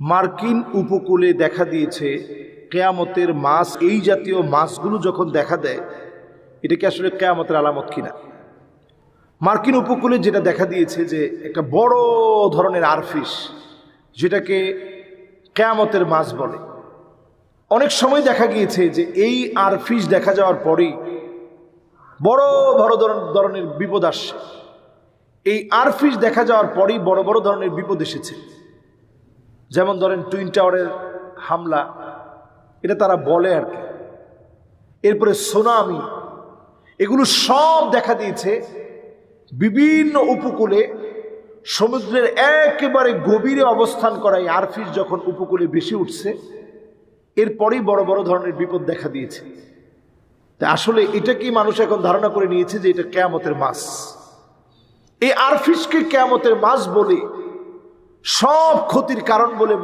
মার্কিন উপকূলে দেখা দিয়েছে কেয়ামতের মাছ। এই জাতীয় মাছগুলো যখন দেখা দেয়, এটা কি আসলে কেয়ামতের আলামত কিনা? মার্কিন উপকূলে যেটা দেখা দিয়েছে যে একটা বড় ধরনের আরফিস যেটাকে কেয়ামতের মাছ বলে। অনেক সময় দেখা গিয়েছে যে এই আরফিস দেখা যাওয়ার পরেই বড় বড় ধরন- ধরনের বিপদ আসছে এই আরফিস দেখা যাওয়ার পরেই বড় বড় ধরনের বিপদ এসেছে। যেমন ধরেন টুইন টাওয়ারের হামলা, এটা তারা বলে আর কি। এরপরে সোনামি এগুলো সব দেখা দিয়েছে বিভিন্ন উপকূলে, সমুদ্রের একেবারে গভীরে অবস্থান করা এই আরফিস যখন উপকূলে বেশি উঠছে, এরপরেই বড় বড় ধরনের বিপদ দেখা দিয়েছে। তা আসলে এটা কি মানুষ এখন ধারণা করে নিয়েছে যে এটা কেয়ামতের মাছ? এই আরফিসকে কেয়ামতের মাছ বলে সব ক্ষতির কারণ বলে